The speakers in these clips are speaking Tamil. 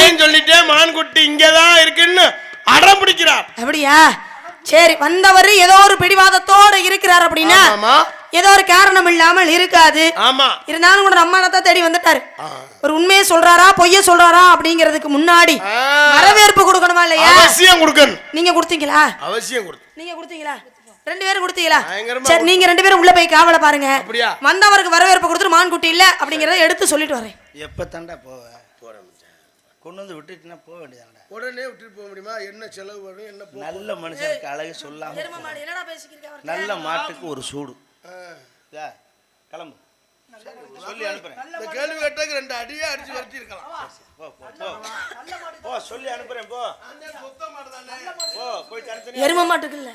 ஏன் சொல்லிட்டே மான்குட்டி இங்கதான் இருக்குன்னு அடம் பிடிக்கிறார். அப்படியா? சரி வந்தவர் ஏதோ ஒரு பிடிவாதத்தோட இருக்கிறார் அப்படின்னா ஏதோ ஒரு காரணம் இல்லாமல் இருக்காது. ஆமா. இருந்தாலும் கூட நம்ம தான் தேடி வந்துட்டாரு. ஒரு உண்மையை சொல்றாரா பொய்ய சொல்றாரா அப்படிங்கிறதுக்கு முன்னாடி. வரவேற்பு கொடுக்கணுமா இல்லையா? அவசியம் கொடுக்கணும். நீங்க கொடுத்தீங்களா? அவசியம் கொடுத்து. நீங்க கொடுத்தீங்களா? ரெண்டு பேரும் கொடுத்தீங்களா? சரி நீங்க ரெண்டு பேரும் உள்ள போய் காவல பாருங்க. அப்படியா? வந்தவருக்கு வரவேற்பு கொடுத்துட்டு மான்குட்டி இல்ல அப்படிங்கறத எடுத்து சொல்லிட்டு வரேன். எப்போ தாண்டா போவ? கொண்டு வந்து விட்டுட்டுனா போக வேண்டியதானடா? உடனே விட்டுட்டு போக முடியுமா? என்ன செலவு வரும் என்ன போ- நல்ல மனுஷனுக்கு அழகு சொல்லாம போ. என்னடா பேசிக்கிறீங்க நல்ல மாட்டுக்கு ஒரு சூடு. இதா, கிளம்பு. சொல்லி அனுப்புறேன். இந்த கேள்வி கேட்டதுக்கு ரெண்டு அடியே அடிச்சு வரட்டி இருக்கலாம் போ போ போ. போ சொல்லி அனுப்புறேன் போ. போ போய் தனித்தனி எரும மாட்டுக்கு இல்ல.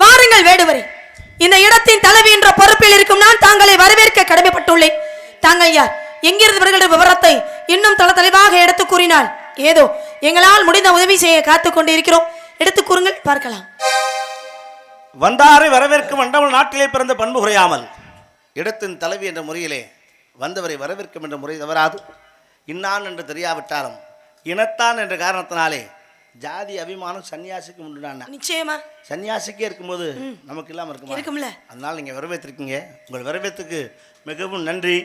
வாருங்கள் வேடுவரே. இந்த இடத்தின் தலைவி என்ற பொறுப்பில் இருக்கும் நான் தாங்களை வரவேற்க கடமைப்பட்டுள்ளேன். தாங்கள் யார்? எங்கிருந்து வருகிற விவரத்தை இன்னும் தல தெளிவாக எடுத்து கூறினால் ஏதோ எங்களால் முடிந்த உதவி செய்ய காத்துக் கொண்டிருக்கிறோம். எடுத்து கூறுங்கள் பார்க்கலாம். வந்தாரை வரவேற்கும் வண்டவள் நாட்டிலே பிறந்த பண்பு குறையாமல். இடத்தின் தலைவி என்ற முறையிலே வந்தவரை வரவேற்கும் என்ற முறை தவறாது. இன்னான் என்று தெரியாவிட்டாலும் இனத்தான் என்ற காரணத்தினாலே ஜாதி அபிமானம் சன்னியாசிக்கு உண்டுடான்னா நிச்சயமா. சன்னியாசிக்கே இருக்கும்போது நமக்கு இல்லாமல் இருக்குமா? இருக்கும்ல. அதனால் நீங்கள் வரவேற்றிருக்கீங்க. உங்கள் வரவேற்றுக்கு மிகவும் நன்றி.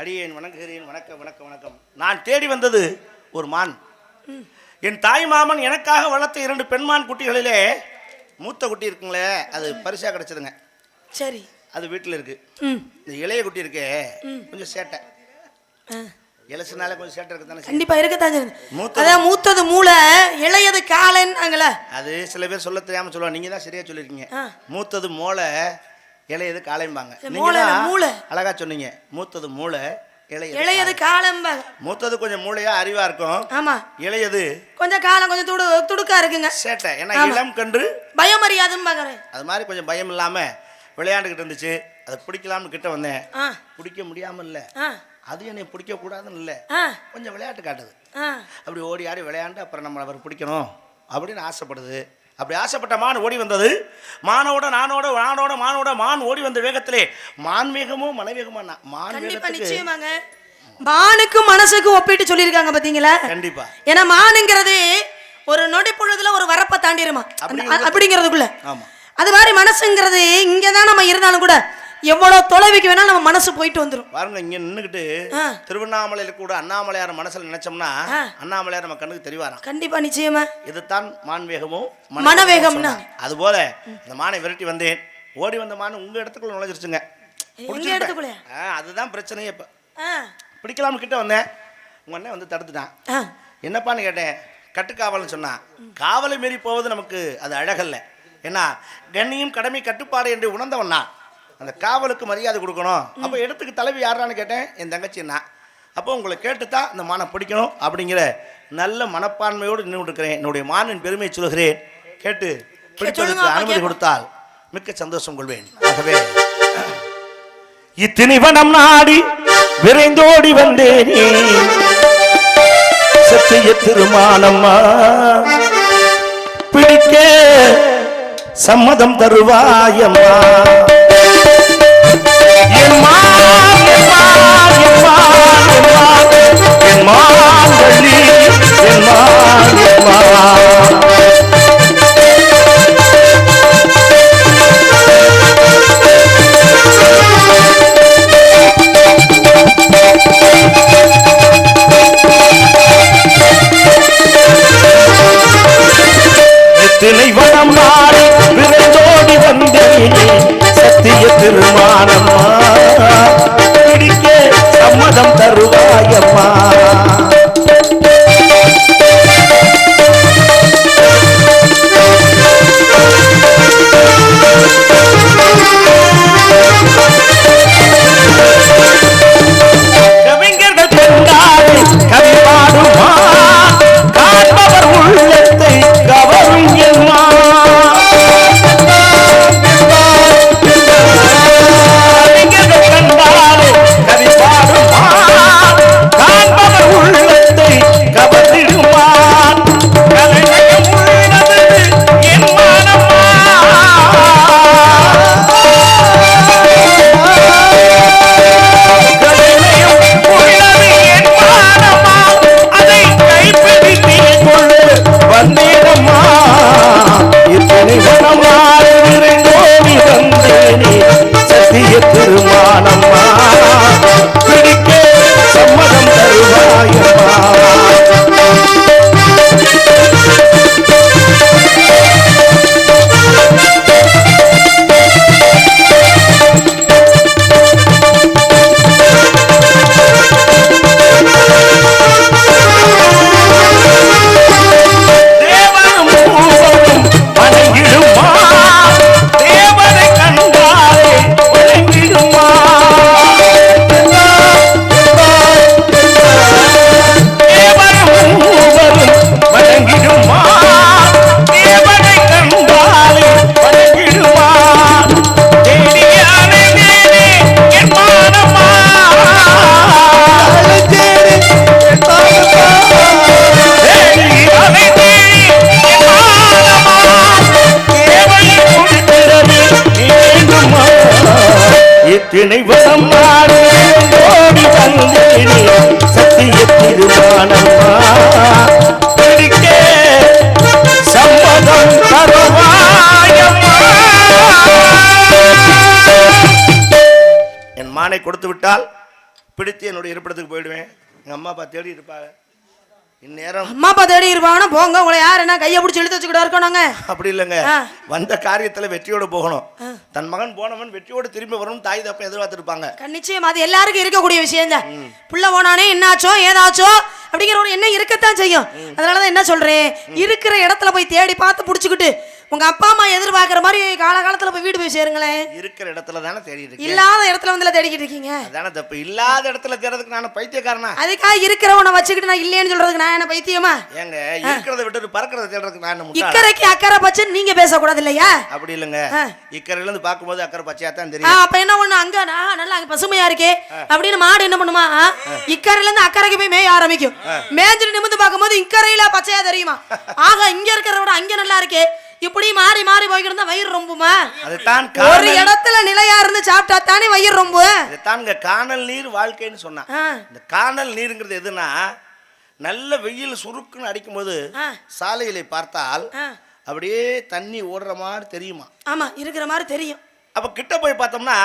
அடியேன் வணங்குகிறேன் வணக்கம் வணக்கம் வணக்கம். நான் தேடி வந்தது ஒரு மான். என் தாய் மாமன் எனக்காக வளர்த்த இரண்டு பெண்மான் குட்டிகளிலே மூத்த குட்டி இருக்குங்களே அது பரிசா கிடைச்சதுங்க. சரி. அது வீட்டில் இருக்கு. இந்த இளைய குட்டி இருக்கே கொஞ்சம் சேட்டை. இலசுனால கொஞ்சம் சேட்டை இருக்கு தானே கண்டிப்பா இருக்கத்தான். மூத்தது. அதான் மூத்தது மூளை இளையது காலன்னாங்கள அது சில பேர் சொல்ல தெரியாம சொல்லுவாங்க. நீங்க தான் சரியா சொல்லிருக்கீங்க. மூத்தது மூளை இளையது காளைம்பாங்க? சரி, நீங்க. அழகா சொன்னீங்க. மூத்தது மூளை இளையது இளையது காலம்பா மூத்தது கொஞ்சம் மூளையா அறிவா இருக்கும். ஆமா. இளையது கொஞ்சம் காலம் கொஞ்சம் துடு துடுக்கா இருக்குங்க. சேட்டை ஏன்னா. இளம் கன்று. பயமறியாதுன்னு பாக்குறேன் அது மாதிரி கொஞ்சம் பயம் இல்லாம விளையாண்டுக்கிட்டு இருந்துச்சு. அதை பிடிக்கலாம்னு கிட்ட வந்தேன். ஆ. பிடிக்க முடியாம இல்ல. அது என்னை பிடிக்க கூடாதுன்னு இல்ல கொஞ்சம் விளையாட்டு காட்டுது. அப்படி ஓடி ஆடி விளையாண்டு அப்புறம் நம்மளை அவர் பிடிக்கணும் அப்படின்னு ஆசைப்படுது. அப்படி ஆசைப்பட்ட மான் ஓடி வந்தது. மானோட நானோட நானோட மானோட மான் ஓடி வந்த வேகத்திலே மான் வேகமும் மனவேகமா மான் நிச்சயமாங்க. மானுக்கும் மனசுக்கும் ஒப்பிட்டு சொல்லியிருக்காங்க பாத்தீங்களா? கண்டிப்பா. ஏன்னா மானுங்கிறது ஒரு நொடி பொழுதுல ஒரு வரப்பை அந்த- அப்படிங்கிறதுக்குள்ள. அது மாதிரி மனசுங்கிறது இங்கதான் நம்ம இருந்தாலும் கூட எவ்வளவு தொலைவுக்கு வேணாலும் நம்ம மனசு போயிட்டு வந்துரும். பாருங்க இங்க நின்னுக்கிட்டு ஆ. திருவண்ணாமலையில கூட அண்ணாமலையார் மனசுல நினைச்சோம்னா. அண்ணாமலையார் நம்ம கண்ணுக்கு தெரிவாராம். கண்டிப்பா நிச்சயமா. இதுதான் மான்வேகமும் மனவேகம்னா? அது போல இந்த மானை விரட்டி வந்தேன். ஓடி வந்த மான் உங்க இடத்துக்குள்ள நுழைஞ்சிருச்சுங்க. அதுதான் பிரச்சனையே இப்ப. பிடிக்கலாம்னு கிட்ட வந்தேன். உங்க அண்ணன் வந்து தடுத்துட்டான். என்னப்பான்னு கேட்டேன். கட்டுக்காவல்னு சொன்னான் காவலை மீறி போவது நமக்கு அது அழகல்ல. ஏன்னா கண்ணியும் கடமை கட்டுப்பாடு என்று உணர்ந்தவன் நான். அந்த காவலுக்கு மரியாதை கொடுக்கணும். அப்போ இடத்துக்கு தலைவி யாரான்னு கேட்டேன்? என் தங்கச்சி நான் அப்போ உங்களை கேட்டு தான் இந்த மானை பிடிக்கணும் அப்படிங்கிற நல்ல மனப்பான்மையோடு நின்று இருக்கிறேன் என்னுடைய மானின் பெருமையை சொல்கிறேன் கேட்டு பிடிப்பதற்கு அனுமதி. கொடுத்தால் மிக்க சந்தோஷம் கொள்வேன். ஆகவே இத்திணிவனம் நாடி விரைந்தோடி வந்தேனே. சத்திய திருமானம்மா பிடிக்க சம்மதம் தருவாயம்மா. எம்மா, எம்மா, எம்மா, எம்மா, சத்திய திருமானம்மா. பிடிக்க சம்மதம் தருவாயம்மா. ஓடி வந்தேனே சத்திய திருமானம்மா பிடிக்க சம்மதம் தருவாயம்மா என் மானை கொடுத்து விட்டால் பிடித்து என்னுடைய இருப்பிடத்துக்கு போயிடுவேன். எங்க அம்மா அப்பா தேடி இருப்பாங்க. இந்நேரம் அம்மா அப்பா தேடி இருப்பாங்கன்னா போங்க உங்களை யார் என்ன கையை பிடிச்சி இழுத்து வச்சுக்கிட்டு இருக்கணுங்க அப்படி இல்லைங்க. வந்த காரியத்துல வெற்றியோட போகணும். தன் மகன் போனவன் வெற்றியோடு திரும்பி வரணும் தாய் தப்ப எதிர்பார்த்திருப்பாங்க. நிச்சயம் அது எல்லாருக்கும் இருக்கக்கூடிய விஷயம் தான் புள்ள போனானே என்னாச்சோ ஏதாச்சோ அப்படிங்கிற ஒரு எண்ணம் இருக்கத்தான் செய்யும். அதனாலதான் என்ன சொல்றேன்? இருக்கிற இடத்துல போய் தேடி பார்த்து புடிச்சுக்கிட்டு உங்க அப்பா அம்மா எதிர்பார்க்கிற மாதிரி காலகாலத்துல போய் வீடு போய் சேருங்களேன். இருக்கிற இடத்துல தானே தேடி இருக்கேன். இல்லாத இடத்துல வந்து தேடிக்கிட்டு இருக்கீங்க. அதானே தப்பு. இல்லாத இடத்துல தேடுறதுக்கு நான் பைத்தியக்காரனா? அதுக்காக இருக்கிறவனை வச்சுக்கிட்டு நான் இல்லைன்னு சொல்றதுக்கு நான் என்ன பைத்தியமா? ஏங்க இருக்கிறத விட்டுட்டு பறக்கிறத தேடுறதுக்கு நான் என்ன? இக்கரைக்கு அக்கறை பச்சு நீங்க பேசக்கூடாது இல்லையா? அப்படி இல்லைங்க. இக்கரையில இருந்து பார்க்கும்போது அக்கறை பச்சையா தான் தெரியும். அப்ப என்ன பண்ணு அங்க நல்லா அங்க பசுமையா இருக்கே. அப்படின்னு மாடு என்ன பண்ணுமா? இக்கரையில இருந்து அக்கறைக்கு போய் மேய ஆரம்பிக்கும். மேய்ஞ்சிட்டு நிமிந்து பார்க்கும்போது இக்கரையில பச்சையா தெரியுமா? ஆக இங்க இருக்கிறத விட அங்க நல்லா இருக்கே. இப்படி மாறி மாறி போய்கிட்டு இருந்தா வயிறு ரொம்புமா? அதுதான் ஒரு இடத்துல நிலையா இருந்து சாப்பிட்டா தானே வயிறு ரொம்ப? இதுதான் இங்க காணல் நீர் வாழ்க்கைன்னு சொன்னான் இந்த காணல் நீருங்கிறது எதுனா நல்ல வெயில் சுருக்குன்னு அடிக்கும்போது. சாலையிலே பார்த்தால். அப்படியே தண்ணி ஓடுற மாதிரி தெரியுமா? ஆமா இருக்கிற மாதிரி தெரியும். அப்ப கிட்ட போய் பார்த்தோம்னா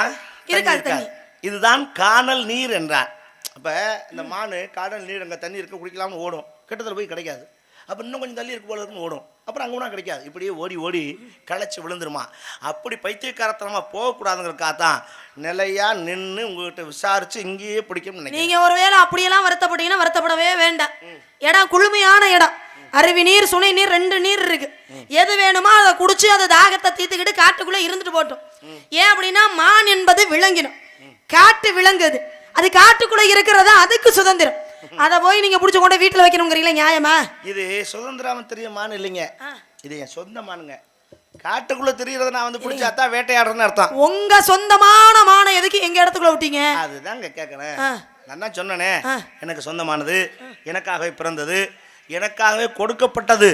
இருக்காது. இதுதான் காணல் நீர் என்றார். அப்ப இந்த மானு காணல் நீர் அங்க தண்ணி இருக்க குடிக்கலாம்னு ஓடும். கிட்டத்துல போய் கிடைக்காது. அப்ப இன்னும் கொஞ்சம் தள்ளி இருக்கு போல இருக்குன்னு ஓடும். அப்புறம் அங்கே ஒன்றும் கிடைக்காது. இப்படியே ஓடி ஓடி களைச்சி விழுந்துருமா. அப்படி பைத்தியக்காரத்தனமா போகக்கூடாதுங்கிறதுக்காக தான் நிலையா நின்று உங்ககிட்ட விசாரிச்சு இங்கேயே பிடிக்கும்னு நினைக்கிறேன். நீங்க ஒருவேளை அப்படியெல்லாம் வருத்தப்பட்டீங்கன்னா வருத்தப்படவே வேண்டாம். இடம் குளுமையான இடம். அருவி நீர் சுனை நீர் ரெண்டு நீர் இருக்கு. எது வேணுமோ அதை குடிச்சு அதை தாகத்தை தீர்த்துக்கிட்டு காட்டுக்குள்ள இருந்துட்டு போட்டோம் ஏன் அப்படின்னா மான் என்பது விலங்கினம். காட்டு விலங்குது. அது காட்டுக்குள்ள இருக்கிறது அதுக்கு சுதந்திரம். அதை போய் நீங்க புடிச்சு கொண்டு வீட்டுல வைக்கணுங்கிறீங்களா நியாயமா? இது சுதந்திரம் தெரிய மான் இல்லைங்க. இது என் சொந்த மானுங்க. காட்டுக்குள்ள தெரியறத நான் வந்து பிடிச்சா தான் வேட்டையாடுறேன்னு அர்த்தம். உங்க சொந்தமான மானை எதுக்கு எங்க இடத்துக்குள்ள விட்டீங்க? அதுதாங்க கேட்கறேன். நான் தான் சொன்னனே. எனக்கு சொந்தமானது எனக்காகவே பிறந்தது எனக்காகவே கொடுக்கப்பட்டது.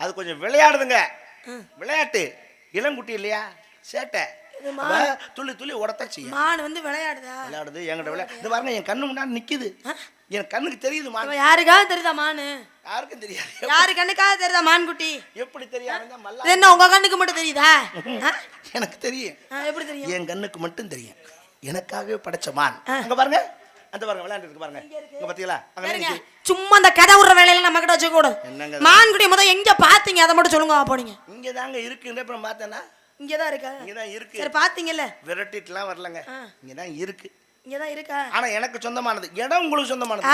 அது கொஞ்சம் விளையாடுதுங்க. விளையாட்டு. இளங்குட்டி இல்லையா? சேட்டை. துள்ளி துள்ளி உடத்தான் செய்யும். மான் வந்து விளையாடுதா? விளையாடுது என்கிட்ட விளையாடு இது பாருங்க என் கண்ணு முன்னாடி நிக்குது. என் கண்ணுக்கு தெரியுது மான். யாருக்காவது தெரியுதா மானு? யாருக்கும் தெரியாது. யாரு கண்ணுக்காவது தெரியுதா மான் குட்டி எப்படி இது என்ன உங்க கண்ணுக்கு மட்டும் தெரியுதா? எனக்கு தெரியும். எப்படி தெரியும்? என் கண்ணுக்கு மட்டும் தெரியும். எனக்காகவே படைச்ச மான். அங்க பாருங்க. அந்த பாருங்க விளையாண்டு இருக்கு பாருங்க. இங்க பாத்தீங்களா? அங்க. சும்மா அந்த கதை விடுற வேலையில நம்ம கிட்ட வச்சுக்க கூடாது. என்னங்க மான்குடி முத எங்க பாத்தீங்க? அதை மட்டும் சொல்லுங்க போனீங்க. இங்க தாங்க இருக்குன்ற அப்புறம் பார்த்தேன்னா இங்கதான் இருக்கா? இங்கதான் இருக்கு. சரி பாத்தீங்கல்ல. விரட்டிட்டுலாம் வரலங்க. இங்கதான் இருக்கு. இங்கதான் இருக்கா? ஆனா எனக்கு சொந்தமானது. இடம் உங்களுக்கு சொந்தமானது.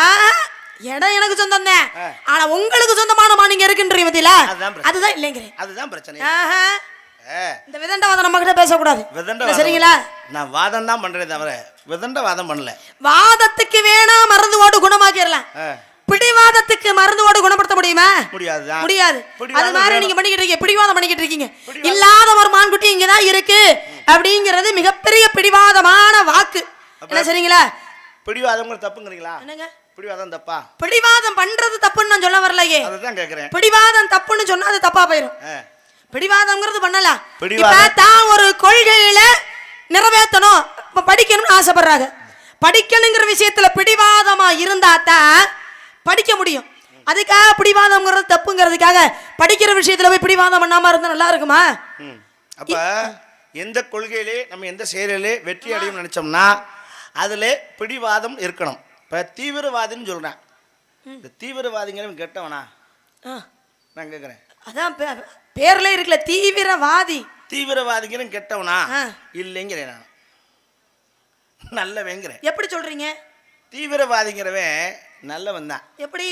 இடம் எனக்கு சொந்தம் தான். ஆனா உங்களுக்கு சொந்தமான மான் இங்க இருக்குன்றீங்க பத்தியில அதுதான் இல்லைங்கிறேன். அதுதான் பிரச்சனை. இந்த விதண்டவாதம் நம்ம கிட்ட பேசக்கூடாது. சரிங்களா? நான் வாதம் தான் பண்றேன் தவிர விதண்ட வாதம் பண்ணல. வாதத்துக்கு வேணா மருந்து ஓட்டு குணமாக்கிடலாம். பிடிவாதத்துக்கு மருந்து ஓட்டு குணப்படுத்த முடியுமா? முடியாது. பிடிவாதம் அது மாதிரி. நீங்க பண்ணிக்கிட்டு இருக்கீங்க. பிடிவாதம் பண்ணிக்கிட்டு இருக்கீங்க. இல்லாத ஒரு மான்குட்டி இங்கதான் இருக்கு. அப்படிங்கிறது மிகப்பெரிய பிடிவாதமான வாக்கு. என்ன சரிங்களா பிடிவாதம் தப்புங்கிறீங்களா? என்னங்க? பிடிவாதம் தப்பா? பிடிவாதம் பண்றது தப்புன்னு நான் சொல்ல வரலையே. அதுதான் கேக்குறேன். பிடிவாதம் தப்புன்னு சொன்னா அது தப்பா போயிடும் பிடிவாதம்ங்கிறது பண்ணலாம். இப்ப தான் ஒரு கொள்கையில நிறைவேற்றணும் இப்ப படிக்கணும்னு ஆசைப்படுறாங்க. படிக்கணுங்கிற விஷயத்துல பிடிவாதமா இருந்தா தான் படிக்க முடியும். அதுக்காக பிடிவாதம்ங்கிறது தப்புங்கிறதுக்காக படிக்கிற விஷயத்துல போய் பிடிவாதம் பண்ணாம இருந்தா நல்லா இருக்குமா. அப்ப எந்த கொள்கையிலே நம்ம எந்த செயலிலே வெற்றி அடையும் நினைச்சோம்னா அதுல பிடிவாதம் இருக்கணும். இப்ப தீவிரவாதின்னு சொல்றேன். இந்த தீவிரவாதிங்கிறவன் கெட்டவனா? நான் கேக்குறேன். அதான் பேர்ல இருக்குல்ல தீவிரவாதி. தீவிரவாதிங்கிறவன் கெட்டவனா. இல்லைங்கிறேன் நான். நல்லவங்கிறேன் எப்படி சொல்றீங்க? தீவிரவாதிங்கிறவன் நல்லவன் தான். எப்படி?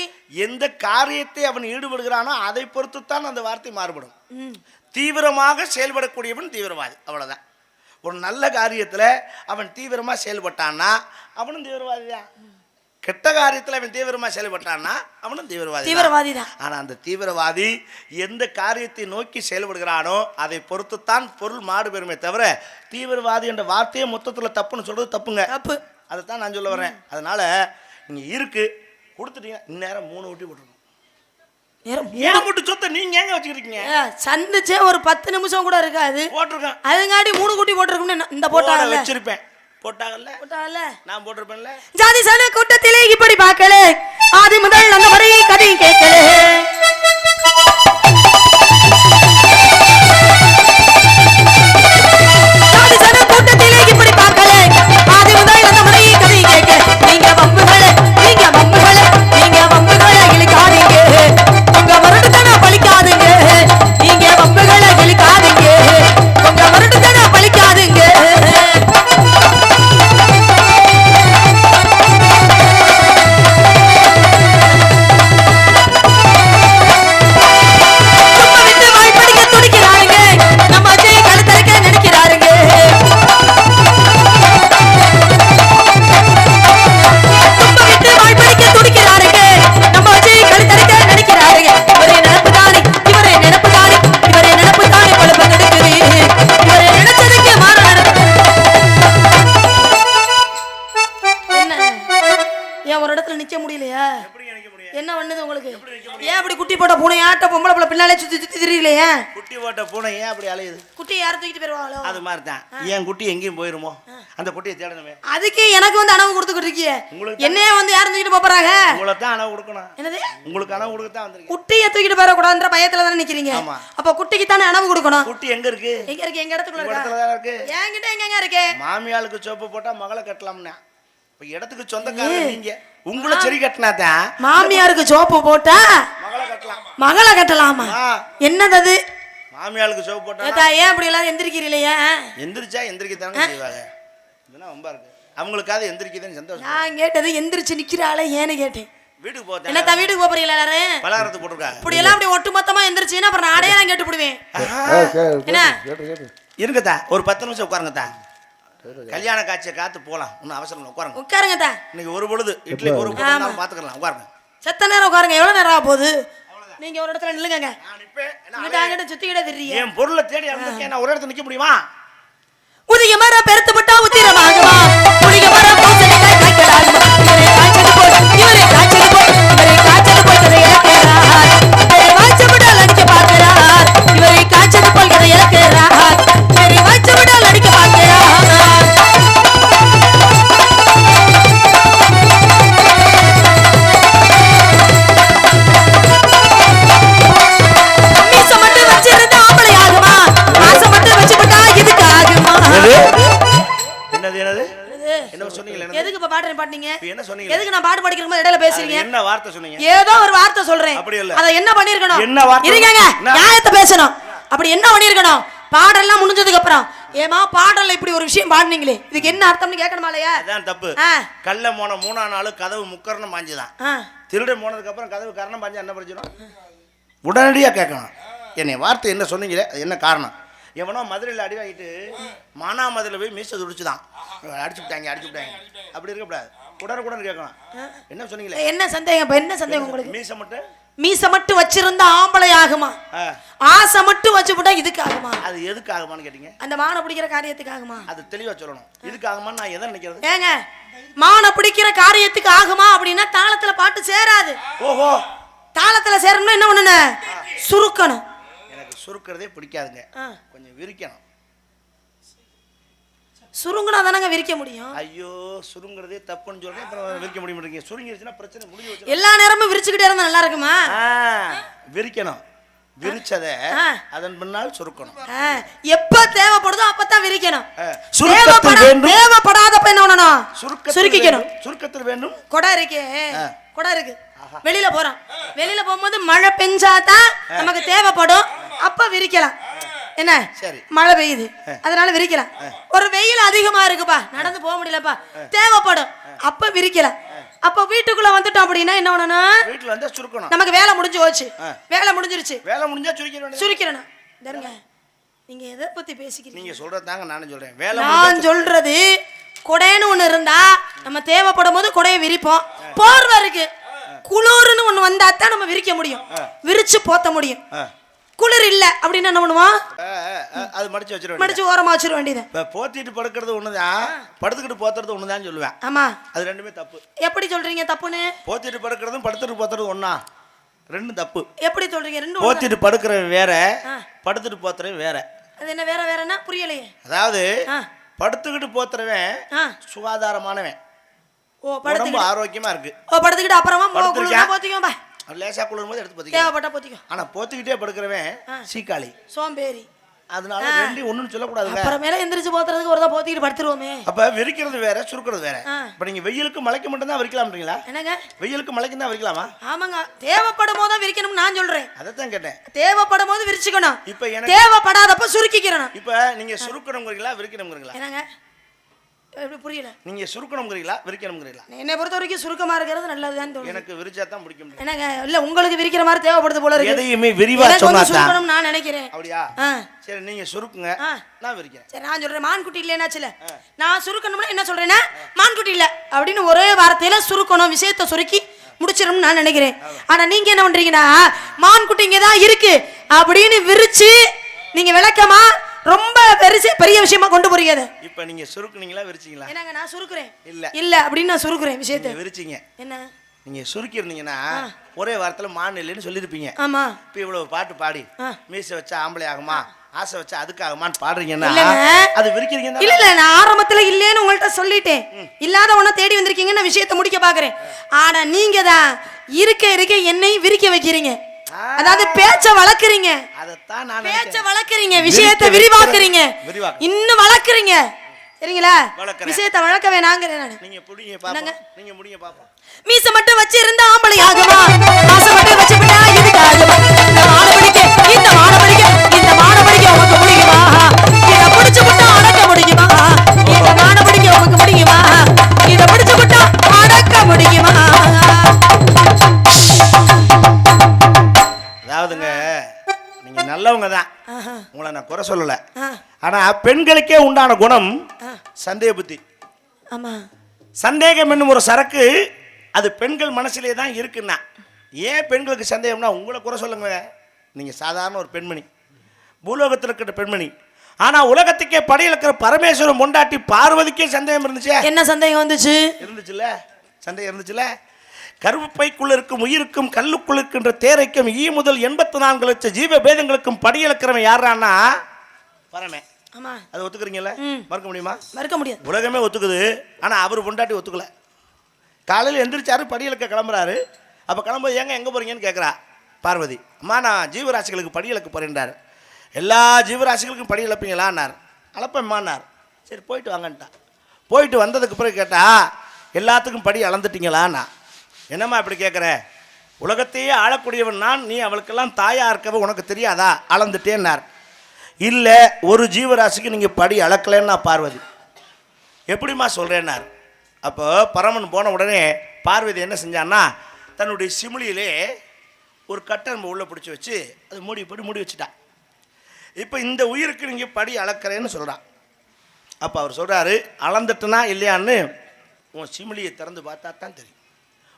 எந்த காரியத்தை அவன் ஈடுபடுகிறானோ அதை பொறுத்துத்தான் அந்த வார்த்தை மாறுபடும். தீவிரமாக செயல்படக்கூடியவன் தீவிரவாதி. அவ்வளவுதான். ஒரு நல்ல காரியத்துல அவன் தீவிரமா செயல்பட்டான்னா அவனும் தீவிரவாதி தான் கெட்ட காரியத்துல அவன் தீவிரமா செயல்பட்டான்னா அவனும் தீவிரவாதி தான். தீவிரவாதி தான் ஆனா அந்த தீவிரவாதி எந்த காரியத்தை நோக்கி செயல்படுகிறானோ அதை பொறுத்துத்தான் பொருள் மாறுபெறுமே தவிர தீவிரவாதி என்ற வார்த்தையே மொத்தத்துல தப்புன்னு சொல்றது தப்புங்க. தப்பு. அதைத்தான் நான் சொல்ல வரேன் அதனால நீங்க இருக்கு கொடுத்துட்டீங்க இந்நேரம் மூணு ஊட்டி போட்டுருணும் நேரம் ஏன் மட்டும் சொத்தை நீங்க எங்க வச்சுக்கிறீங்க ஏ, சந்திச்சே ஒரு பத்து நிமிஷம் கூட இருக்காது. போட்டிருக்கேன். அதுங்காட்டி மூணு குட்டி போட்டிருக்கும்னு இந்த போட போட்டாங்கல்ல வச்சிருப்பேன். போட்டாங்கல்ல? போட்டாங்கல்ல? நான் போட்டிருப்பேன்ல. ஜாதி சன கூட்டத்திலே இப்படி பார்க்கல. ஆதி முதல் அந்த வரை கதை கேட்கல. குட்டி யாரும் தூக்கிட்டு போயிருவாங்களோ? அது மாதிரி தான் என் குட்டி எங்கேயும் போயிருமோ? அந்த குட்டியை தேடணுமே. அதுக்கே எனக்கு வந்து அணவு கொடுத்துக்கிட்டு இருக்கியே. உங்களுக்கு என்னையே வந்து யாரும் தூக்கிட்டு போறாங்க? உங்களை தான் அணவு கொடுக்கணும். என்னது? உங்களுக்கு அணவு கொடுக்க தான் வந்திருக்கேன் குட்டியை தூக்கிட்டு போயிடக்கூடாதுன்ற பயத்துல தானே நிக்கிறீங்க? ஆமா. அப்ப குட்டிக்கு தானே அணவு கொடுக்கணும்? குட்டி எங்க இருக்கு? எங்க இருக்கு? எங்க இடத்துக்குள்ள இடத்துல தான் இருக்கு? என்கிட்ட எங்கங்க இருக்கு? மாமியாளுக்கு சோப்பு போட்டா மகளை கட்டலாம்னா. இப்ப இடத்துக்கு சொந்தக்காரர் நீங்க. உங்களை சரி கட்டினா தான் மாமியாருக்கு சோப்பு போட்டா மகளை கட்டலாம். மகளை கட்டலாமா? என்னது மாமியாளுக்கு சோப்பு போட்டா ஏன் இப்படி எல்லாரும் எந்திரிக்கிறீங்களே எந்திரிச்சா எந்திரிக்க தானே செய்வாங்க? இதெல்லாம் ரொம்ப இருக்கு. அவங்களுக்காவது எந்திரிக்கதான் சந்தோஷம். நான் கேட்டது எந்திரிச்சு நிக்கிறாளே ஏன்னு கேட்டேன். வீட்டுக்கு போத்தேன் என்னத்தா வீட்டுக்கு போறீங்களா எல்லாரும்? பலகாரத்து போட்டிருக்காங்க இப்படி எல்லாம் அப்படி ஒட்டு மொத்தமா எந்திரிச்சுன்னா அப்புறம் நானே நான் கேட்டு விடுவேன் என்ன? இருங்கத்தா ஒரு பத்து நிமிஷம் உட்காருங்கத்தா. கல்யாண காட்சியை காத்து போலாம். ஒன்றும் அவசரம் உட்காருங்க உட்காருங்க. தா இன்னைக்கு ஒரு பொழுது இட்லி ஒரு பொழுது பாத்துக்கலாம் உட்காருங்க. செத்த நேரம் உட்காருங்க. எவ்வளவு நேரம் ஆக போகுது? நீங்க ஒரு இடத்துல நில்லுங்க சுத்திக்கிட்டே தெரியுங்க என் பொருளை தேடி நான் ஒரு இடத்துல நிக்க முடியுமா? உதிக மர பெருத்து விட்டா உத்திரமாகுமா? மர என்னது? எதுக்கு இப்ப பாட்டு பாட்டீங்க என்ன சொன்னீங்க எதுக்கு நான் பாட்டு படிக்கிற இடையில பேசுறீங்க? என்ன வார்த்தை சொன்னீங்க? ஏதோ ஒரு வார்த்தை சொல்றேன். அப்படி இல்ல. அத என்ன பண்ணிருக்கணும்? என்ன வார்த்தை? நியாயத்தை பேசணும். அப்படி என்ன பண்ணிருக்கணும்? பாடல்லாம் முடிஞ்சதுக்கு அப்புறம். ஏமா பாடல்ல இப்படி ஒரு விஷயம் பாடுனீங்களே. இதுக்கு என்ன அர்த்தம்னு கேட்கணுமா இல்லையா? அதான் தப்பு. கல்ல போன மூணா நாள் கதவு முக்கரணம் பாஞ்சுதான். ஆ. திருடன் போனதுக்கு அப்புறம் கதவு கரணம் பாஞ்சா என்ன பிரச்சனை? உடனடியாக கேட்கணும். என்னை வார்த்தை என்ன சொன்னீங்களே அது என்ன காரணம்? எவனோ மதுரையில் அடி வாங்கிட்டு மானாமதுரையில் போய் மீசை துடிச்சுதான். அடிச்சு விட்டாங்க அடிச்சு விட்டாங்க. அப்படி இருக்கக்கூடாது உடனுக்குடன் கேட்கணும் என்ன சொன்னீங்களே? என்ன சந்தேகம்? இப்ப என்ன சந்தேகம் உங்களுக்கு? மீசை மட்டும்? மீச மட்டும் வச்சிருந்தா ஆம்பளை ஆகுமா? ஆசை மட்டும் வச்சு விட்டா இதுக்கு ஆகுமா? அது எதுக்கு ஆகுமான்னு கேட்டீங்க? அந்த மானை பிடிக்கிற காரியத்துக்கு ஆகுமா? அது தெளிவாக சொல்லணும். இதுக்கு ஆகுமான்னு நான் எதை நினைக்கிறது? ஏங்க மானை பிடிக்கிற காரியத்துக்கு ஆகுமா அப்படின்னா தாளத்துல பாட்டு சேராது. ஓஹோ. தாளத்துல சேரணும்னா என்ன பண்ணணும்? சுருக்கணும். சுருக்கிறதே பிடிக்காதுங்க. கொஞ்சம் விரிக்கணும். சுருங்குனா தானங்க விரிக்க முடியும்? ஐயோ சுருங்கிறதே தப்புன்னு சொல்றேன் அப்புறம் விரிக்க முடிய மாட்டேங்க சுருங்கிருச்சுன்னா பிரச்சனை முடிஞ்சு எல்லா நேரமும் விரிச்சுக்கிட்டே இருந்தா நல்லா இருக்குமா? விரிக்கணும். விரிச்சதை. அதன் பின்னால் சுருக்கணும். எப்ப தேவைப்படுதோ அப்பதான் விரிக்கணும். தேவைப்படாதப்ப என்ன பண்ணணும்? சுருக்கிக்கணும். சுருக்கத்தில் வேண்டும். கொடை இருக்கே. கொடை இருக்கு. வெளியில போறோம். வெளியில போகும்போது மழை பெஞ்சாதான் நமக்கு தேவைப்படும். அப்ப விரிக்கலாம். என்ன? சரி. மழை பெய்யுது. அதனால விரிக்கலாம். ஒரு வெயில் அதிகமா இருக்குப்பா. நடந்து போக முடியலப்பா. தேவைப்படும். அப்ப விரிக்கலாம். அப்ப வீட்டுக்குள்ள வந்துட்டோம் அப்படின்னா என்ன பண்ணணும்? வீட்டில் வந்து சுருக்கணும். நமக்கு வேலை முடிஞ்சு போச்சு. வேலை முடிஞ்சிருச்சு. வேலை முடிஞ்சா சுருக்கிற வேண்டியது சுருக்கிறேன் தருங்க. நீங்க எதை பத்தி பேசிக்கிறீங்க? நீங்க சொல்றது தாங்க நானும் சொல்றேன். வேலை நான் சொல்றது கொடைன்னு ஒண்ணு இருந்தா நம்ம தேவைப்படும் போது கொடையை விரிப்போம். போர்வை இருக்கு. குளிர்னு ஒண்ணு வந்தா தான் நம்ம விரிக்க முடியும். விரிச்சு போத்த முடியும். குளிர் இல்ல. அப்படின்னு என்ன ஆ, அது மடிச்சு வச்சிருவேன் மடிச்சு ஓரமா வச்சிட வேண்டியது. இப்போ போத்திட்டு படுக்கிறது ஒண்ணுதான் படுத்துக்கிட்டு போத்துறது ஒண்ணுதான் சொல்லுவேன். ஆமா. அது ரெண்டுமே தப்பு. எப்படி சொல்றீங்க தப்புன்னு? போத்திட்டு படுக்கிறதும் படுத்துட்டு போத்துறது ஒண்ணா? ரெண்டும் தப்பு. எப்படி சொல்றீங்க? ரெண்டு ஒண்ணு. போத்திட்டு படுக்கிறவன் வேற. படுத்துட்டு போத்துறவன் வேற. அது என்ன வேற வேறன்னா? புரியலையே. அதாவது. படுத்துக்கிட்டு போத்துறவன். சுகாதாரமானவன். ஓ படுத்துக்கிட்டு ஆரோக்கியமா இருக்கு. ஓ படுத்துக்கிட்டு அப்புறமா மோ- படுத்திருக்கியா? குளிர்னா போத்திக்கோப்பா லேசா குளிரும் போது எடுத்து போத்திக்க தேவைப்பட்டா போத்திக்கோ. ஆனா போத்திக்கிட்டே படுக்கிறவன். சீக்காளி. சோம்பேறி. அதனால ரெண்டையும் ஒண்ணுன்னு சொல்லக்கூடாதுங்க அப்புறமேல எந்திரிச்சு போத்துறதுக்கு ஒரு தான் போத்திக்கிட்டு படுத்துருவோமே. அப்ப விரிக்கிறது வேற சுருக்கிறது வேற. இப்ப நீங்க வெயிலுக்கு மலைக்கு மட்டும் தான் விரிக்கலாம்ன்றீங்களா என்னங்க? வெயிலுக்கு மலைக்கு தான் விரிக்கலாமா ஆமாங்க. தேவைப்படும் போது தான் விரிக்கணும்னு நான் சொல்றேன். அதைத்தான் கேட்டேன். தேவைப்படும் போது விரிச்சுக்கணும் இப்ப எனக்கு தேவைப்படாதப்ப சுருக்கிக்கிறணும். இப்ப நீங்க சுருக்கணுங்கிறீங்களா விரிக்கணுங்கிறீங்களா என்னங்க? எப்படி புரியல? நீங்க சுருக்கணுங்கிறீங்களா விரிக்கணுங்கிறீங்களா என்னை பொறுத்த வரைக்கும் சுருக்கமா இருக்கிறது நல்லதுதான் எனக்கு விரிச்சா தான் பிடிக்க முடியும் என்னங்க இல்ல உங்களுக்கு விரிக்கிற மாதிரி தேவைப்படுது போல இருக்கு. எதையுமே விரிவா சொன்னா சுருக்கணும் நான் நினைக்கிறேன். அப்படியா? சரி நீங்க சுருக்குங்க. நான் விரிக்கிறேன். சரி நான் சொல்றேன். மான்குட்டி இல்லைனாச்சுல நான் சுருக்கணும்னா என்ன சொல்றேன்னா மான்குட்டி இல்ல. அப்படின்னு ஒரே வார்த்தையில சுருக்கணும் விஷயத்தை சுருக்கி முடிச்சிடணும்னு நான் நினைக்கிறேன். ஆனா நீங்க என்ன பண்றீங்கன்னா மான்குட்டி இங்க தான் இருக்கு. அப்படின்னு விரிச்சு நீங்க விளக்கமா ரொம்ப பெருசு பெரிய விஷயமா கொண்டு போறீங்க அதை. இப்ப நீங்க சுருக்குனீங்களா விரிச்சீங்களா? என்னங்க நான் சுருக்குறேன்? இல்ல. இல்ல அப்படின்னு நான் சுருக்குறேன் விஷயத்தை. விரிச்சீங்க. என்ன? நீங்க சுருக்கி இருந்தீங்கன்னா ஒரே வாரத்துல மான் இல்லைன்னு சொல்லியிருப்பீங்க. ஆமா. இப்போ இவ்வளவு பாட்டு பாடி. மீசை வச்சா ஆம்பளை ஆகுமா ஆசை வச்சா அதுக்கு ஆகுமான்னு பாடுறீங்கன்னா. அது விரிக்கிறீங்க இல்ல இல்ல நான் ஆரம்பத்துல இல்லேன்னு உங்கள்ட்ட சொல்லிட்டேன். இல்லாத ஒண்ண தேடி வந்திருக்கீங்கன்னு விஷயத்தை முடிக்க பாக்குறேன். ஆனா நீங்க தான் இருக்க இருக்க என்னை விரிக்க வைக்கிறீங்க. அதாவது பேச்ச வளர்க்குறீங்க. அதைத்தான் நான் பேச்ச. வளர்க்குறீங்க விஷயத்தை விரிவாக்குறீங்க. விரிவாக்கு. இன்னும் வளர்க்குறீங்க. சரிங்களா. விஷயத்தை வளர்க்க வேணாங்கிறேன் நான். நீங்க புடிங்க? பாப்போம். நீங்க முடிங்க பாப்போம். மீச மட்டும் வச்சு இருந்தா ஆம்பளை ஆகுமா மாசம் மட்டும் வச்சு விட்டா இதுக்கு ஆகுமா இந்த மாட படிக்க இந்த நல்லவங்க தான் உங்களை நான் குறை சொல்லல. ஆ, ஆனா பெண்களுக்கே உண்டான குணம் சந்தேக புத்தி. ஆமா. சந்தேகம் என்னும் ஒரு சரக்கு அது பெண்கள் மனசிலே தான் இருக்குன்னா ஏன் பெண்களுக்கு சந்தேகம்னா உங்களை குறை சொல்லுங்க. நீங்க சாதாரண ஒரு பெண்மணி. பூலோகத்தில் இருக்கிற பெண்மணி. ஆனா உலகத்துக்கே படையிலக்கிற பரமேஸ்வரன் பொண்டாட்டி பார்வதிக்கே சந்தேகம் இருந்துச்சே. என்ன சந்தேகம் வந்துச்சு? இருந்துச்சுல்ல? சந்தேகம் இருந்துச்சுல்ல? கருப்பைக்குள்ள இருக்கும் உயிருக்கும் கல்லுக்குள்ள இருக்கின்ற தேரைக்கும் ஈ முதல் எண்பத்தி நான்கு லட்சம் ஜீவ பேதங்களுக்கும் படியிலக்கிறவன் யாரான்னா பரமே. ஆமா. அதை ஒத்துக்கிறீங்கல்ல? ம். மறக்க முடியுமா? மறுக்க முடியாது. உலகமே ஒத்துக்குது. ஆனால் அவர் பொண்டாட்டி ஒத்துக்கல. காலையில் எந்திரிச்சாரு படியிலக்க கிளம்புறாரு. அப்போ கிளம்பும்போது ஏங்க எங்கே போகிறீங்கன்னு கேட்குறா பார்வதி அம்மா நான் ஜீவராசிகளுக்கு படி இழக்க போகிறேன்றார் எல்லா ஜீவராசிகளுக்கும் படி இழப்பீங்களான்னார் சரி போயிட்டு வாங்கன்ட்டான் போயிட்டு வந்ததுக்கு பிறகு கேட்டா எல்லாத்துக்கும் படி அளந்துட்டீங்களான்னா. என்னம்மா இப்படி கேட்குற உலகத்தையே ஆளக்கூடியவன் நான் நீ அவளுக்கெல்லாம் தாயா இருக்கவ உனக்கு தெரியாதா? அளந்துட்டேன்னார். இல்லை ஒரு ஜீவராசிக்கு நீங்கள் படி அளக்கலைன்னா பார்வதி. எப்படிம்மா சொல்கிறேன்னார் அப்போ பரமன் போன உடனே பார்வதி என்ன செஞ்சான்னா தன்னுடைய சிமிலியிலே ஒரு கட்டை நம்ம உள்ளே பிடிச்சி வச்சு அது மூடி போட்டு மூடி வச்சுட்டான் இப்போ இந்த உயிருக்கு நீங்கள் படி அளக்கிறேன்னு சொல்கிறான் அப்போ அவர் சொல்கிறாரு அளந்துட்டனா இல்லையான்னு உன் சிமிலியை திறந்து பார்த்தா தான் தெரியும்.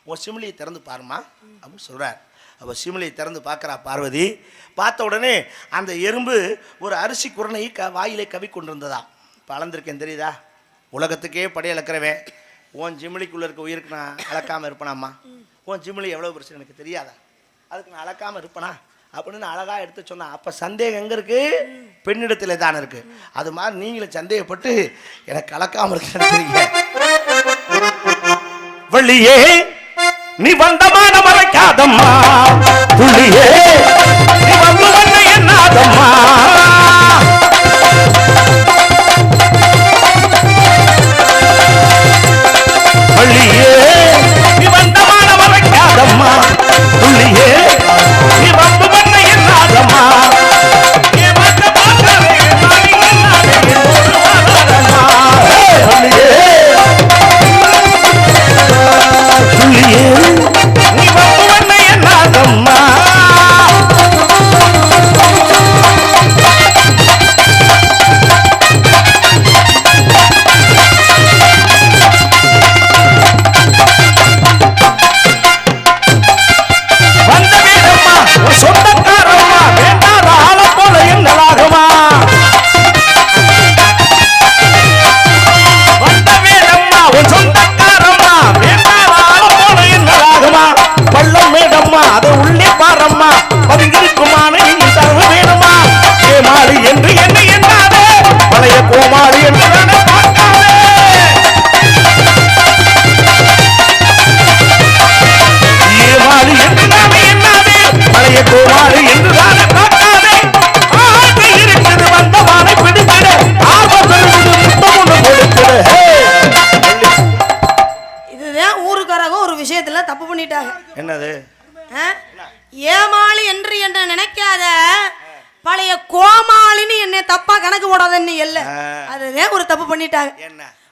உன் சிமிலியை திறந்து பாருமா அப்படின்னு சொல்கிறார் அப்போ சிமிலியை திறந்து பார்க்குறா பார்வதி. பார்த்த உடனே அந்த எறும்பு ஒரு அரிசி குரனை க வாயிலே கவி கொண்டிருந்ததா இப்போ அளந்திருக்கேன் தெரியுதா? உலகத்துக்கே படி உன் ஜிமிலிக்குள்ளே இருக்க உயிருக்கு நான் அளக்காமல் இருப்பேனாம்மா. உன் ஜிமிலி எவ்வளோ பிரச்சனை எனக்கு தெரியாதா? அதுக்கு நான் அளக்காமல் இருப்பேனா? அப்படின்னு நான் அழகாக எடுத்து சொன்னான் அப்போ சந்தேகம் எங்கே இருக்குது பெண்ணிடத்தில் தானே இருக்குது அது மாதிரி நீங்களும் சந்தேகப்பட்டு எனக்கு அளக்காமல் இருக்கிறீங்க வள்ளியே நீ வந்தமான மறைக்காதம்மா புள்ளியே நீ வந்து வந்த என்னாதம்மா வள்ளியே நீ வந்தமான மறைக்காதம்மா புள்ளியே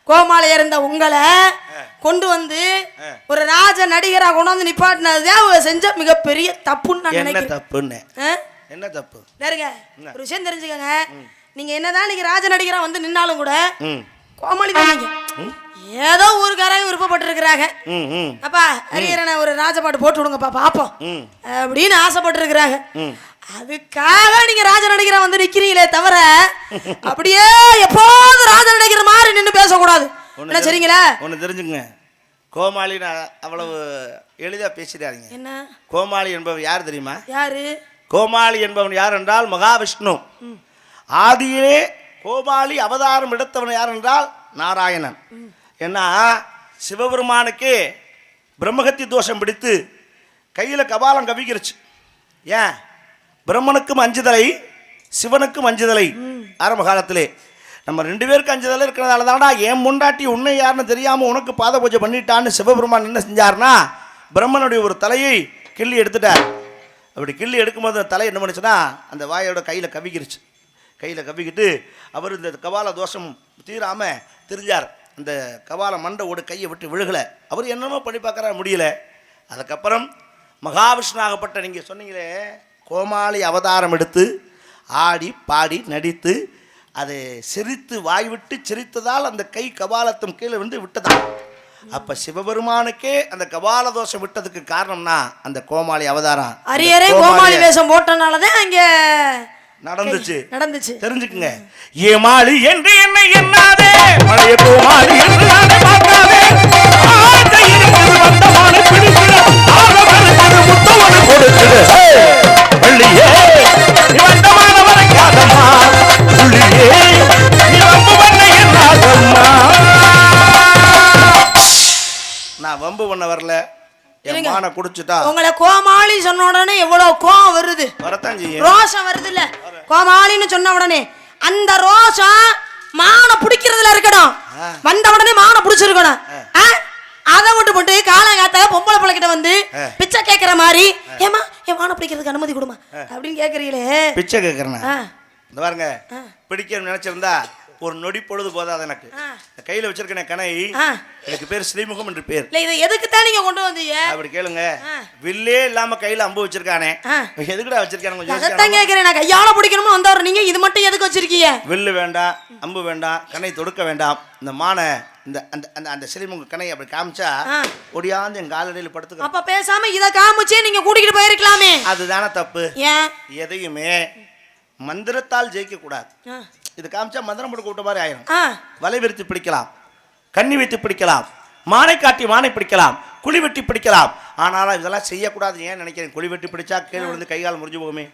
கோமாளி இருந்த உங்களை கொண்டு வந்து ஒரு ராஜ நடிகரா கொண்டு வந்து நிப்பாட்டினதுதான் அவங்க செஞ்ச மிகப்பெரிய தப்புன்னு நான் நினைக்கிறேன். தப்புன்னு? என்ன தப்பு? பாருங்க ஒரு விஷயம் தெரிஞ்சுக்கங்க. நீங்க என்னதான் நீங்க ராஜ நடிகரா வந்து நின்னாலும் கூட கோமாளி தான் ஏதோ ஊருக்காரங்க விருப்பப்பட்டிருக்கிறாங்க. அப்பா ஹரிஹரனை ஒரு ராஜபாட்டு போட்டு விடுங்கப்பா பாப்போம். ம். அப்படின்னு ஆசைப்பட்டிருக்கிறாங்க. அதுக்காக நீங்க ராஜ நடிகரா வந்து நிக்கிறீங்களே தவிர அப்படியே எப்போதும் ராஜ நடிகர் மாதிரி நின்னு பேசக்கூடாது. என்ன சரிங்களா? ஒன்று தெரிஞ்சுங்க கோமாளின்னு அவ்வளவு எளிதாக பேசிடாதீங்க. என்ன? கோமாளி என்பவன் யார் தெரியுமா? யாரு? கோமாளி என்பவன் யார் என்றால் மகாவிஷ்ணு ஆதியிலே கோமாளி அவதாரம் எடுத்தவன் யார் என்றால் நாராயணன் ஏன்னா சிவபெருமானுக்கே பிரம்மகத்தி தோஷம் பிடித்து கையில் கபாலம் கவிக்கிருச்சு. ஏன்? பிரம்மனுக்கும் அஞ்சுதலை சிவனுக்கும் அஞ்சுதலை. ஆரம்ப காலத்திலே நம்ம ரெண்டு பேருக்கு அஞ்சுதலை இருக்கிறதால தான்டா என் முண்டாட்டி உன்னை யாருன்னு தெரியாமல் உனக்கு பாத பூஜை பண்ணிட்டான்னு சிவபெருமான் என்ன செஞ்சார்னா பிரம்மனுடைய ஒரு தலையை கிள்ளி எடுத்துட்டார். அப்படி கிள்ளி எடுக்கும்போது அந்த தலை என்ன பண்ணுச்சுன்னா அந்த வாயோட கையில் கவிக்கிருச்சு கையில் கவிக்கிட்டு அவர் இந்த கபால தோஷம் தீராமல் தெரிஞ்சார். அந்த கபால மண்டை ஓடு கையை விட்டு விழுகலை. அவர் என்னமோ பண்ணி பார்க்குற முடியல. அதுக்கப்புறம் மகாவிஷ்ணுவாகப்பட்ட நீங்கள் சொன்னீங்களே கோமாளி அவதாரம் எடுத்து ஆடி பாடி நடித்து அதை சிரித்து வாய் விட்டு சிரித்ததால் அந்த கை கபாலத்தும் கீழே வந்து விட்டதாம் அப்ப சிவபெருமானுக்கே அந்த கபால தோஷம் விட்டதுக்கு காரணம்னா அந்த கோமாளி அவதாரம். அரியரே கோமாளி வேஷம் போட்டனாலதான் அங்க நடந்துச்சு. நடந்துச்சு. தெரிஞ்சுக்குங்க. ஏமாளி என்று என்னை எண்ணாதே. மழைய கோமாளி என்று பார்க்காதே. ஆசை இருக்குது வந்த மானை பிடிக்கிற கொடுக்கிற வள்ளியே நீ வந்த மான வரைக்காதம்மா புள்ளியே நீ வம்பு பண்ண எண்ணாதம்மா நான் வம்பு பண்ண வரல. என். மானை குடிச்சுட்டா. உங்களை கோமாளி சொன்ன உடனே எவ்வளவு கோவம் வருது. வரத்தான் செய்யும் ரோஷம் வருது இல்ல கோமாளின்னு சொன்ன உடனே அந்த ரோஷம் மான பிடிக்கிறதுல இருக்கணும். வந்த உடனே மான பிடிச்சிருக்கணும்? அதை விட்டு போட்டு காலங்காத்த பொம்பளை பிள்ளைகிட்ட வந்து. பிச்சை கேட்கிற மாதிரி ஏமா என் மான பிடிக்கிறதுக்கு அனுமதி கொடுமா அப்படின்னு கேக்குறீங்களே பிச்சை கேட்குறேன். இந்த பாருங்க. பிடிக்கணும்னு நினைச்சிருந்தா ஒரு நொடி பொழுது போதாது எனக்கு. கையில வச்சிருக்கேன் கணை ஆ. எனக்கு பேர் ஸ்ரீமுகம் என்று பேர். இல்ல இதை எதுக்குத்தான் நீங்க கொண்டு வந்தீங்க? அப்படி கேளுங்க. வில்லே இல்லாம கையில அம்பு வச்சிருக்கானே. எதுக்குடா வச்சிருக்கானு கொஞ்சம். கேக்குறேன் நான் கையால பிடிக்கணுமா வந்தவர் நீங்க இது மட்டும் எதுக்கு வச்சிருக்கீங்க? வில்லு வேண்டாம் அம்பு வேண்டாம் கணை தொடுக்க வேண்டாம். இந்த மானை இந்த அந்த அந்த அந்த ஸ்ரீமுக கணை அப்படி காமிச்சா. ஒடியாந்து என் காலடியில் படுத்துக்க அப்ப பேசாம இத காமிச்சே நீங்க கூட்டிக்கிட்டு போயிருக்கலாமே. அதுதானே தப்பு. ஏன்? எதையுமே மந்திரத்தால் ஜெயிக்க கூடாது ஆ. இது காமிச்சா மந்திரம் போட்டு கூட்ட மாதிரி ஆயிரும். வலை விரித்து பிடிக்கலாம். கண்ணி வைத்து பிடிக்கலாம். மானை காட்டி மானை பிடிக்கலாம். குழி வெட்டி பிடிக்கலாம். ஆனாலும் இதெல்லாம் செய்யக்கூடாது ஏன் நினைக்கிறேன் குழி வெட்டி பிடிச்சா கீழே விழுந்து கை கால் முறிஞ்சு போகுமே.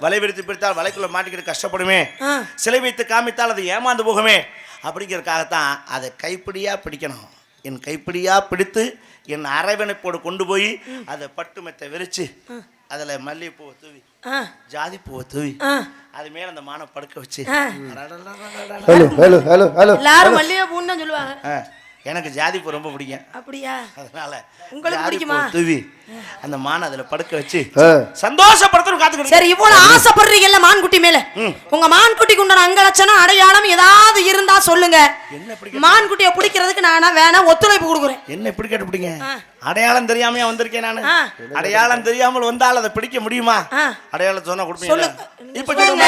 வலை விரித்து பிடித்தால் வலைக்குள்ள மாட்டிக்கிட்டு கஷ்டப்படுமே. சிலை வைத்து காமித்தால் அது ஏமாந்து போகுமே. அப்படிங்கிறதுக்காகத்தான் அதை கைப்பிடியா பிடிக்கணும். என் கைப்பிடியா பிடித்து என் அரவணைப்போடு கொண்டு போய் அதை பட்டு மெத்தை விரிச்சு அதில் மல்லிகைப்பூவை தூவி ஜாதி பூவை தூவி. ஆ. அது மேல அந்த மானை படுக்க வச்சு. Hello hello hello hello. எல்லாரும் மல்லிகை பூன்னு தான் சொல்லுவாங்க. எனக்கு ஜாதி பூ ரொம்ப பிடிக்கும். அப்படியா? அதனால உங்களுக்கு பிடிக்குமா? தூவி அந்த மானை அதுல படுக்க வச்சு சந்தோஷப்படுத்தணும் காத்துக்கிட்டு சரி இவ்வளவு ஆசைப்படுறீங்கல்ல மான்குட்டி மேல? உங்க மான்குட்டிக்கு உண்டான அங்கலட்சணம் அடையாளம் ஏதாவது இருந்தா சொல்லுங்க. என்ன மான்குட்டியை பிடிக்கிறதுக்கு நானா வேணா ஒத்துழைப்பு கொடுக்குறேன். என்ன இப்படி கேட்டு பிடிங்க. அடையாளம் தெரியாமையா வந்திருக்கேன் நானு. அடையாளம் தெரியாமல் வந்தால் அதை பிடிக்க முடியுமா. அடையாளம் சொன்னா கொடுப்பீங்க. இப்ப. சொல்லுங்க.